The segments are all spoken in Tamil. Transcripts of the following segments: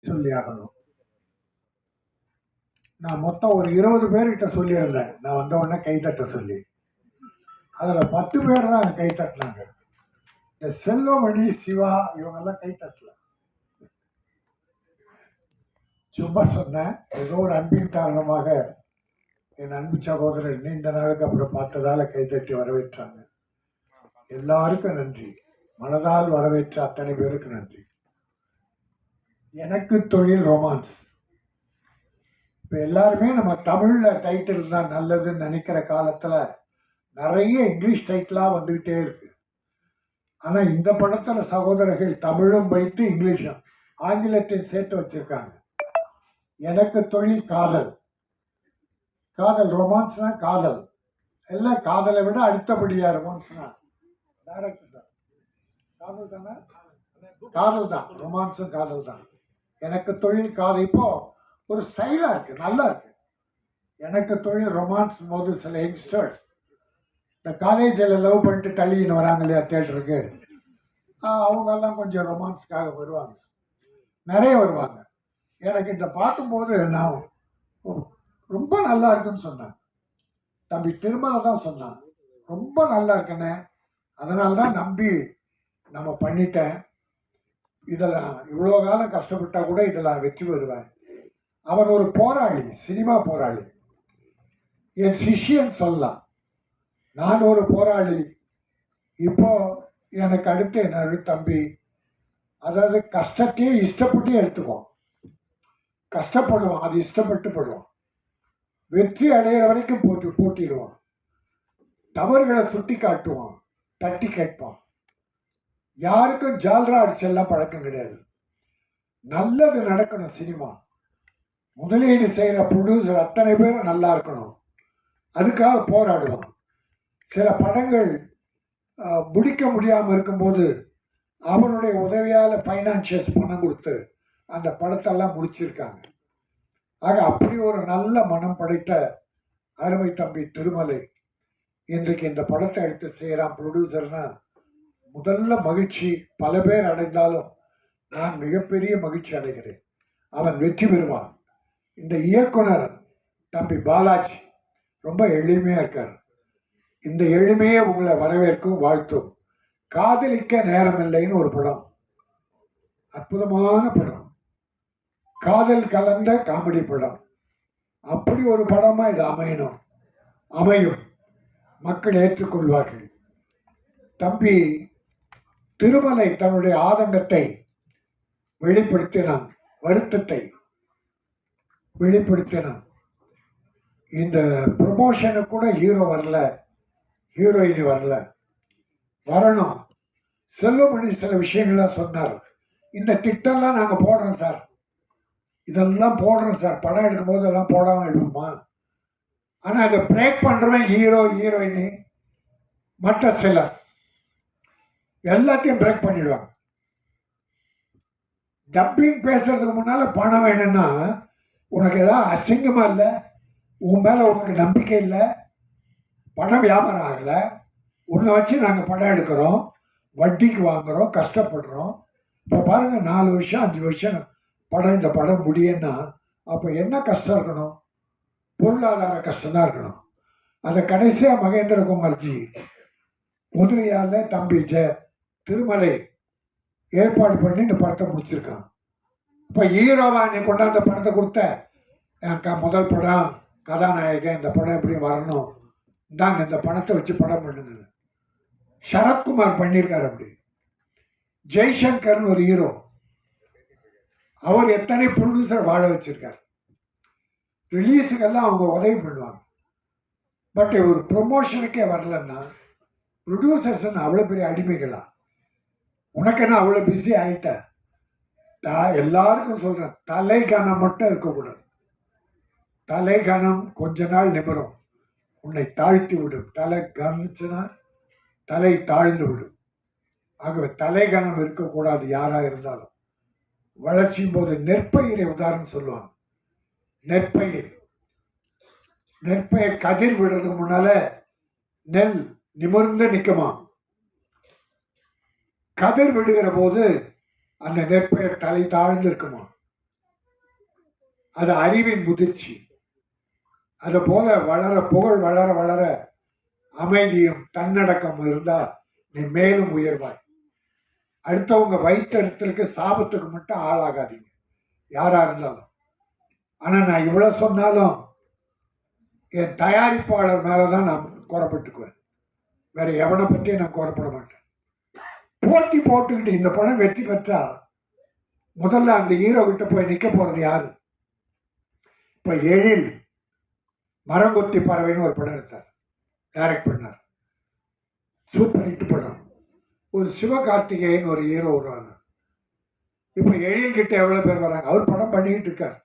சொல்லி ஆகணும் நான் மொத்தம் ஒரு இருபது பேர்கிட்ட சொல்லியிருந்தேன். நான் வந்த உடனே கைதட்ட சொல்லி. அதில் பத்து பேர் தான் கை தட்டினாங்க. இந்த செல்வமணி சிவா இவங்கெல்லாம் கை தட்டல. சும்மா சொன்னேன். ஏதோ ஒரு அன்பின் காரணமாக என் அன்பு சகோதரர் நீண்ட நாளுக்கு அப்புறம் பார்த்ததால கைதட்டி வரவேற்றாங்க. எல்லாருக்கும் நன்றி. மனதால் வரவேற்ற அத்தனை பேருக்கு நன்றி. எனக்கு தொழில் ரொமான்ஸ் இப்போ எல்லாருமே நம்ம தமிழில் டைட்டில் தான் நல்லதுன்னு நினைக்கிற காலத்தில் நிறைய இங்கிலீஷ் டைட்டிலாக வந்துக்கிட்டே இருக்கு. ஆனால் இந்த படத்தில் சகோதரர்கள் தமிழும் வைத்து இங்கிலீஷும் ஆங்கிலத்தையும் சேர்த்து வச்சிருக்காங்க. எனக்கு தொழில் காதல். காதல் ரொமான்ஸ்னா காதல். எல்லாம் காதலை விட அடுத்தபடியாக ரொமான்ஸ்னா டேரக்டர் தான் காதல் தானே? காதல் தான். ரொமான்ஸும் காதல் தான். எனக்கு தொழில் காது. இப்போ ஒரு ஸ்டைலாக இருக்கு நல்லா இருக்கு. எனக்கு தொழில் ரொமான்ஸ் போது சில யங்ஸ்டர்ஸ் இந்த காலேஜில் லவ் பண்ணிட்டு தள்ளின்னு வராங்க இல்லையா தேட்டருக்கு அவங்கெல்லாம் கொஞ்சம் ரொமான்ஸ்க்காக வருவாங்க. நிறைய வருவாங்க. எனக்கு இந்த பார்க்கும்போது நான் ரொம்ப நல்லா இருக்குன்னு சொன்னேன். தம்பி திருமலை தான் சொன்னான். ரொம்ப நல்லா இருக்குண்ணே அதனால தான் நம்பி நம்ம பண்ணிட்டேன். இதெல்லாம் இவ்வளோ காலம் கஷ்டப்பட்டால் கூட இதில் வெற்றி பெறுவேன் அவர் ஒரு போராளி சினிமா போராளி. என் சிஷியன் சொல்லலாம் நான் ஒரு போராளி. இப்போ எனக்கு அடுத்து என்ன தம்பி. அதாவது கஷ்டத்தையே இஷ்டப்பட்டு எடுத்துக்குவோம் கஷ்டப்படுவோம் அது இஷ்டப்பட்டு படுவோம் வெற்றி அடையிற வரைக்கும் போட்டு போட்டிடுவோம் தவறுகளை சுட்டி காட்டுவோம் தட்டி கேட்போம் யாருக்கும் ஜால்ரா அடிச்செல்லாம் பழக்கம் கிடையாது. நல்லது நடக்கணும் சினிமா. முதலீடு செய்கிற ப்ரொடியூசர் அத்தனை பேரும் நல்லா இருக்கணும். அதுக்காக போராடுவோம். சில படங்கள் முடிக்க முடியாமல் இருக்கும்போது அவனுடைய உதவியால் ஃபைனான்ஷியல்ஸ் பணம் கொடுத்து அந்த படத்தெல்லாம் முடிச்சிருக்காங்க. ஆக அப்படி ஒரு நல்ல மனம் படைத்த அருமை தம்பி திருமலை இன்றைக்கு இந்த படத்தை எடுத்து செய்கிறான் ப்ரொடியூசர்னால் முதல்ல மகிழ்ச்சி பல பேர் அடைந்தாலும் நான் மிகப்பெரிய மகிழ்ச்சி அடைகிறேன். அவன் வெற்றி பெறுவான். இந்த இயக்குனர் தம்பி பாலாஜி ரொம்ப எளிமையாக இருக்கார். இந்த எளிமையை உங்களை வரவேற்கும் வாழ்த்தும். காதலிக்க நேரமில்லைன்னு ஒரு படம். அற்புதமான படம். காதல் கலந்த காமெடி படம். அப்படி ஒரு படமாக இது அமையணும். அமையும். மக்கள் ஏற்றுக்கொள்வார்கள். தம்பி திருமலை தன்னுடைய ஆதங்கத்தை வெளிப்படுத்தினான் வருத்தத்தை வெளிப்படுத்தினான். இந்த ப்ரொமோஷனுக்கு கூட ஹீரோ வரல ஹீரோயின் வரல. வரணும். செல்லுமணி சில விஷயங்கள்லாம் சொன்னார். இந்த திட்டம்லாம் நாங்கள் போடுறோம் சார். இதெல்லாம் போடுறோம் சார். படம் எடுக்கும் போது எல்லாம் போடாமல் எடுப்போமா ஆனால் அதை பிரேக் பண்ணுறவன் ஹீரோ ஹீரோயினி மற்ற சிலர். எல்லாத்தையும் பிரேக் பண்ணிடுவாங்க. டப்பிங் பேசுறதுக்கு முன்னால் பணம் வேணும்னா உனக்கு ஏதாவது அசிங்கமாக இல்லை உன் மேலே உனக்கு நம்பிக்கை இல்லை பணம் வியாபாரம் ஆகலை உன்னை வச்சு நாங்கள் படம் எடுக்கிறோம் வட்டிக்கு வாங்குகிறோம் கஷ்டப்படுறோம். இப்போ பாருங்கள் நாலு வருஷம் அஞ்சு வருஷம் படம் இந்த படம் முடியும்னா அப்போ என்ன கஷ்டம் இருக்கணும்? பொருளாதார கஷ்டம் தான் இருக்கணும். அதை கடைசியாக மகேந்திரகுமார்ஜி உதவியால் தம்பி ஜெ திருமலை ஏற்பாடு பண்ணி இந்த படத்தை முடிச்சிருக்கான். இப்போ ஹீரோவா நீ கொண்டாந்த படத்தை கொடுத்த என் முதல் படம் கதாநாயகன் இந்த படம் எப்படி வரணும் இந்தாங்க இந்த பணத்தை வச்சு படம் பண்ணுங்க சரத்குமார் பண்ணியிருக்காரு அப்படி. ஜெய்சங்கர்னு ஒரு ஹீரோ அவர் எத்தனை ப்ரொடியூசர் வாழ வச்சிருக்கார். ரிலீஸுக்கெல்லாம் அவங்க உதவி பண்ணுவாங்க. பட் ஒரு ப்ரொமோஷனுக்கே வரலன்னா ப்ரொடியூசர்ஸ் அவ்வளோ பெரிய அடிமைகளா? உனக்கு என்ன அவ்வளோ பிஸி ஆகிட்ட நான் எல்லாருக்கும் சொல்கிறேன் தலை கணம் மட்டும் இருக்கக்கூடாது. தலை கணம் கொஞ்ச நாள் நிமிரும். உன்னை தாழ்த்தி விடும். தலை கவனிச்சுன்னா தலை தாழ்ந்து விடும். ஆகவே தலை கணம் இருக்கக்கூடாது யாராக இருந்தாலும். வளர்ச்சியும் போது நெற்பயிரை உதாரணம் சொல்லுவாங்க. நெற்பயிர். நெற்பயிர் கதிர் விடுறதுக்கு முன்னால நெல் நிமிர்ந்து நிற்குமா கதிர் விடுகிற போது அந்த நெற்பயிர் தலை தாழ்ந்து இருக்குமா அது அறிவின் முதிர்ச்சி. அது போல வளர புகழ் வளர வளர அமைதியும் தன்னடக்கம் இருந்தால் நீ மேலும் உயர்வாய். அடுத்தவங்க வைத்தறித்தலுக்கு சாபத்துக்கு மட்டும் ஆளாகாதீங்க. யாரா இருந்தாலும். ஆனா நான் இவ்வளவு சொன்னாலும் என் தயாரிப்பாளர் மேலதான் நான் கோரப்பட்டுக்குவேன். வேற எவனை பற்றியும் நான் கோரப்பட மாட்டேன். போட்டி போட்டுக்கிட்டு இந்த படம் வெற்றி பெற்றா முதல்ல அந்த ஹீரோ கிட்ட போய் நிற்க போகிறது யாரு? இப்போ எழில் மரங்கொத்தி பறவைன்னு ஒரு படம் எடுத்தார். டைரக்ட் பண்ணார். சூப்பர் ஹிட் படம். ஒரு சிவகார்த்திகேயன் ஒரு ஹீரோ வருவாங்க இப்போ எழில் கிட்ட எவ்வளோ பேர் வராங்க? அவர் படம் பண்ணிக்கிட்டு இருக்கார்.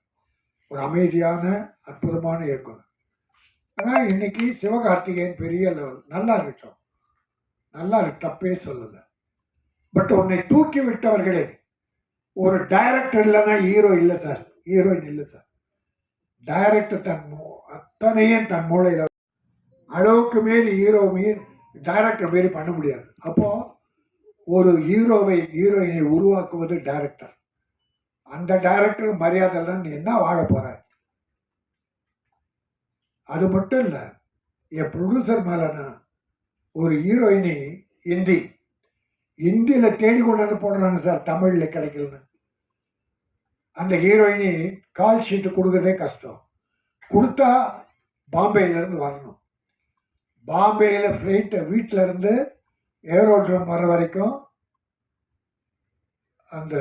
ஒரு அமைதியான அற்புதமான இயக்குனர். ஆனால் இன்னைக்கு சிவகார்த்திகேயன் பெரிய லெவல் நல்லா இருக்கட்டும். நல்லா இருக்கு. தப்பே சொல்லலை. பட் உன்னை தூக்கி விட்டவர்களே ஒரு டைரக்டர் இல்லைன்னா ஹீரோ இல்லை சார் ஹீரோயின் இல்லை சார் டைரக்டர் தன் மூ- அத்தனையும் தன் மூளையில் அளவுக்கு மீறி ஹீரோ மீறி டைரக்டர் மாரி பண்ண முடியாது. அப்போ ஒரு ஹீரோவை ஹீரோயினை உருவாக்குவது டைரக்டர் அந்த டைரக்டர் மரியாதை நீ என்ன வாழ போற? அது மட்டும் இல்லை என் ப்ரொடியூசர் மேலனா ஒரு ஹீரோயினி ஹிந்தி ஹிந்தியில் தேடி கொண்டாந்து போடுறாங்க சார் தமிழில் கிடைக்கலன்னு. அந்த ஹீரோயினி கால் ஷீட்டு கொடுக்குறதே கஷ்டம். கொடுத்தா பாம்பேயிலேருந்து வரணும். பாம்பேயில் ஃப்ளைட்டை வீட்டில் இருந்து ஏரோட்ரம் வர வரைக்கும் அந்த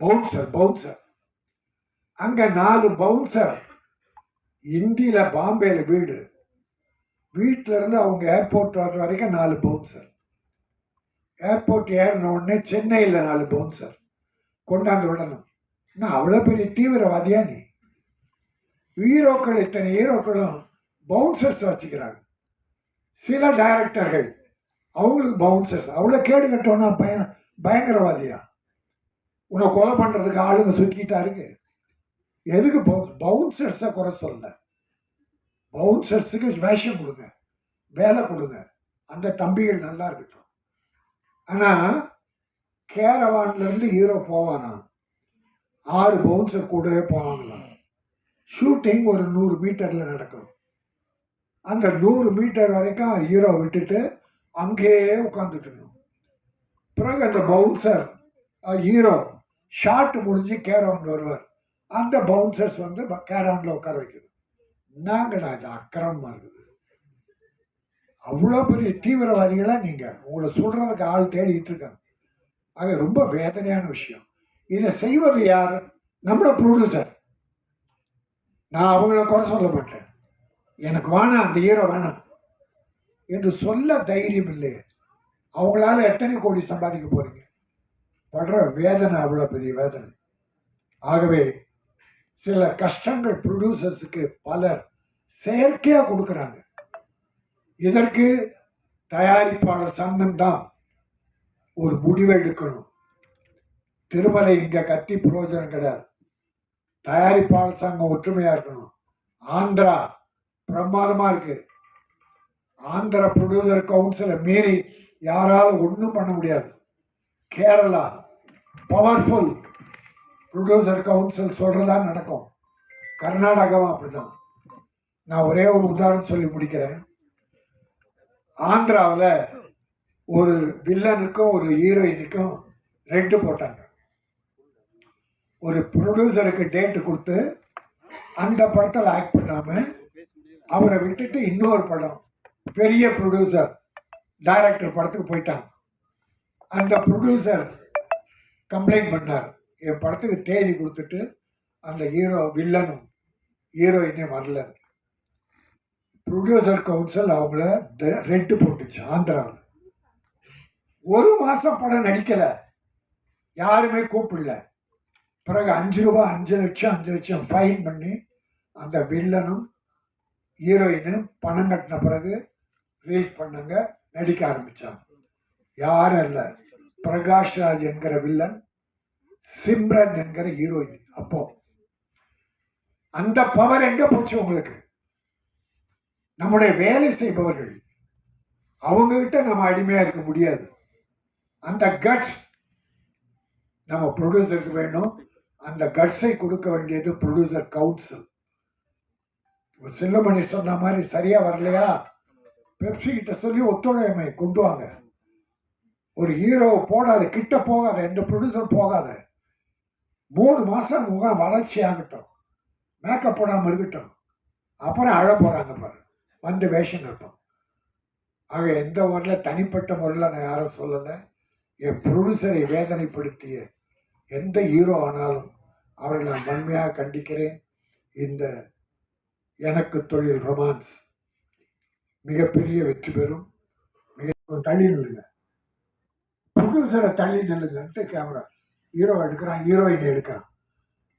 பவுன்சர் பவுன்சர் அங்கே நாலு பவுன்சர் இந்தியில் பாம்பேயில் வீடு. வீட்டில் இருந்து அவங்க ஏர்போர்ட் வர வரைக்கும் நாலு பவுன்சர் ஏர்போர்ட் ஏறின உடனே சென்னையில் நாலு பவுன்சர் கொண்டாந்து விடணும் என்ன அவ்வளோ பெரிய தீவிரவாதியா நீ? ஹீரோக்கள் இத்தனை ஹீரோக்களும் பவுன்சர்ஸ் வச்சுக்கிறாங்க. சில டைரக்டர்கள் அவங்களுக்கு பவுன்சர்ஸ் அவ்வளோ கேடு கட்டோன்னா பய பயங்கரவாதியா? உன்னை கொலை பண்ணுறதுக்கு ஆளுங்க சுற்றிக்கிட்டா இருக்கு. எதுக்கு பவுன்சர்ஸை குறை சொல்ல. பவுன்சர்ஸுக்கு வேஷம் கொடுங்க. வேலை கொடுங்க. அந்த தம்பிகள் நல்லா இருக்கட்டும். ஆனால் கேரவான்லேருந்து ஹீரோ போவானா? ஆறு பவுன்சர் கூடவே போவாங்களாம் ஷூட்டிங் ஒரு நூறு மீட்டரில் நடக்கும். அந்த நூறு மீட்டர் வரைக்கும் ஹீரோ விட்டுட்டு அங்கேயே உட்காந்துட்டுணும் பிறகு அந்த பவுன்சர் ஹீரோ ஷாட் முடிஞ்சு கேரவுண்ட் வருவார். அந்த பவுன்சர்ஸ் வந்து கேரவுண்டில் உட்கார வைக்கணும். நாங்கடா இது அக்கிரமமாக இருக்குது. அவ்வளோ பெரிய தீவிரவாதிகளாக நீங்கள் உங்களை சொல்கிறதுக்கு ஆள் தேடிக்கிட்டு இருக்காங்க. அது ரொம்ப வேதனையான விஷயம். இதை செய்வது யார்? நம்மளோட ப்ரொடியூசர் நான் அவங்கள குறை சொல்ல மாட்டேன். எனக்கு வேணாம் அந்த ஹீரோ வேணாம். என்று சொல்ல தைரியம் இல்லை. அவங்களால எத்தனை கோடி சம்பாதிக்க போகிறீங்க படுற வேதனை அவ்வளோ பெரிய வேதனை. ஆகவே சில கஷ்டங்கள் ப்ரொடியூசர்ஸுக்கு பலர் செயற்கையாக கொடுக்குறாங்க. இதற்கு தயாரிப்பாளர் சங்கம் தான் ஒரு முடிவை எடுக்கணும்? திருமலை இங்க கத்தி பிரயோஜனம் கிடையாது. தயாரிப்பாளர் சங்கம் ஒற்றுமையா இருக்கணும். ஆந்திரா பிரமாதமாக இருக்கு. ஆந்திரா ப்ரொடியூசர் கவுன்சிலை மீறி யாராலும் ஒன்றும் பண்ண முடியாது. கேரளா பவர்ஃபுல் ப்ரொடியூசர் கவுன்சில் சொல்கிறதா நடக்கும். கர்நாடகாவும் அப்படிதான். நான் ஒரே ஒரு உதாரணம் சொல்லி முடிக்கிறேன். ஆந்திராவில் ஒரு வில்லனுக்கும் ஒரு ஹீரோயினுக்கும் ரெட்டு போட்டாங்க. ஒரு ப்ரொடியூசருக்கு டேட்டு கொடுத்து அந்த படத்தில் ஆக்ட் பண்ணாமல் அவரை விட்டுட்டு இன்னொரு படம் பெரிய ப்ரொடியூசர் டைரக்டர் படத்துக்கு போயிட்டாங்க. அந்த ப்ரொடியூசர் கம்ப்ளைண்ட் பண்ணார். என் படத்துக்கு தேதி கொடுத்துட்டு அந்த ஹீரோ வில்லனும் ஹீரோயினே வரலன்னு. ப்ரொடியூசர் கவுன்சில் அவங்கள ரெட்டு போட்டுச்சு ஆந்திராவில் ஒரு மாதம் படம் நடிக்கலை. யாருமே கூப்பிடல. பிறகு அஞ்சு ரூபா அஞ்சு லட்சம் அஞ்சு லட்சம் ஃபைன் பண்ணி அந்த வில்லனும் ஹீரோயினும் பணம் கட்டின பிறகு ரிலீஸ் பண்ணாங்க நடிக்க ஆரம்பித்தாங்க யாரும் இல்லை. பிரகாஷ் ராஜ் என்கிற வில்லன் சிம்ரன் என்கிற ஹீரோயின் அப்போ. அந்த பவர் எங்கே போச்சு உங்களுக்கு? நம்முடைய வேலை செய்பவர்கள் அவங்கக்கிட்ட நம்ம அடிமையாக இருக்க முடியாது. அந்த கட்ஸ் நம்ம ப்ரொடியூசருக்கு வேணும். அந்த கட்ஸை கொடுக்க வேண்டியது ப்ரொடியூசர் கவுன்சில் செல்லுமணி சொன்ன மாதிரி சரியாக வரலையா? பெப்சி கிட்ட சொல்லி ஒத்துழைமை கொண்டு வாங்க. ஒரு ஹீரோ போடாத கிட்ட போகாத எந்த ப்ரொடியூசர் போகாத. மூணு மாதம் முகம் வளர்ச்சி ஆகட்டும். மேக்கப் போடாமல் இருக்கட்டும். அப்புறம் அழ போகிறாங்க பாரு. வந்து வேஷம் கட்டும். ஆக எந்த ஊரில் தனிப்பட்ட முறையில் நான் யாரும் சொல்லலை. என் ப்ரொடியூசரை வேதனைப்படுத்திய எந்த ஹீரோ ஆனாலும் அவரை நான் வன்மையாக கண்டிக்கிறேன். இந்த எனக்கு தொழில் ரொமான்ஸ் மிகப்பெரிய வெற்றி பெறும். மிக தள்ளி நில்லுங்க. ப்ரொடியூசரை தள்ளி நில்லுங்கன்ட்டு கேமரா ஹீரோ எடுக்கிறான் ஹீரோயின் எடுக்கிறான்.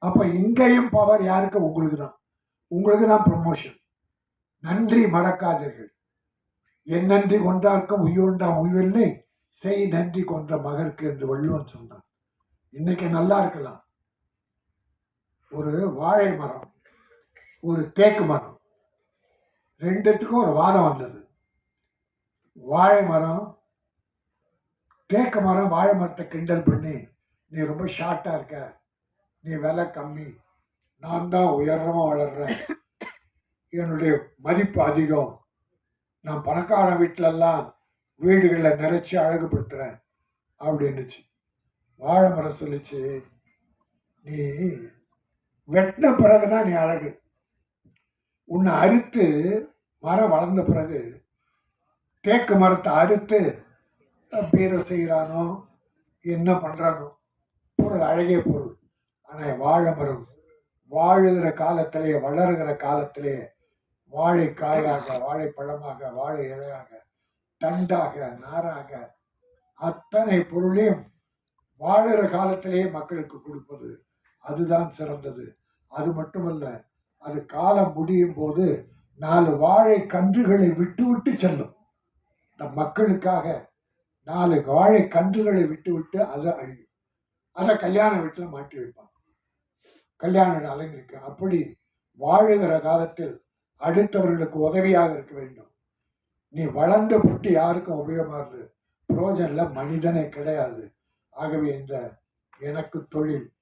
அப்போ இங்கேயும் பவர் யாருக்கு? உங்களுக்கு தான் உங்களுக்கு தான் ப்ரொமோஷன் நன்றி மறக்காதீர்கள். என் நன்றி கொண்டார்க்கும் உய்யுண்டாம் உயிரில்லை. செய் நன்றி கொன்ற மகருக்கு என்று வள்ளுவன் சொன்னான். இன்னைக்கு நல்லா இருக்கலாம். ஒரு வாழை மரம் ஒரு தேக்கு மரம் ரெண்டுத்துக்கும் ஒரு வாதம் வந்தது. வாழை மரம் தேக்கு மரம் வாழை மரத்தை கிண்டல் பண்ணி நீ ரொம்ப ஷார்ட்டாக இருக்க. நீ விலை கம்மி. நான் தான் உயரமாக வளர்றேன். என்னுடைய மதிப்பு அதிகம். நான் பணக்கார வீட்டிலெல்லாம் வீடுகளை நிறைச்சி அழகுபடுத்துகிறேன் அப்படின்னுச்சு. வாழை மரம் சொல்லிச்சு நீ வெட்டின பிறகு தான் நீ அழகு. உன்னை அறுத்து மரம் வளர்ந்த பிறகு தேக்கு மரத்தை அறுத்து பீரை செய்கிறானோ என்ன பண்ணுறானோ பொருள் அழகிய பொருள். ஆனால் வாழை மரம் வாழுகிற காலத்திலேயே வளருகிற காலத்திலேயே வாழை காயாக வாழைப்பழமாக வாழை இலையாக தண்டாக நாராக அத்தனை பொருளையும் வாழற காலத்திலேயே மக்களுக்கு கொடுப்பது அதுதான் சிறந்தது. அது மட்டுமல்ல அது காலம் முடியும் போது நாலு வாழை கன்றுகளை விட்டு விட்டு செல்லும். நம் மக்களுக்காக நாலு வாழை கன்றுகளை விட்டு விட்டு அதை அழியும். அதை கல்யாண வீட்டில் மாட்டி வைப்பான் கல்யாண அலைங்களுக்கு அப்படி வாழுகிற காலத்தில் அடுத்தவர்களுக்கு உதவியாக இருக்க வேண்டும். நீ வளர்ந்து புட்டு யாருக்கும் உபயோகமாகுது புரோஜனில் மனிதனே கிடையாது. ஆகவே இந்த எனக்கு தொழில்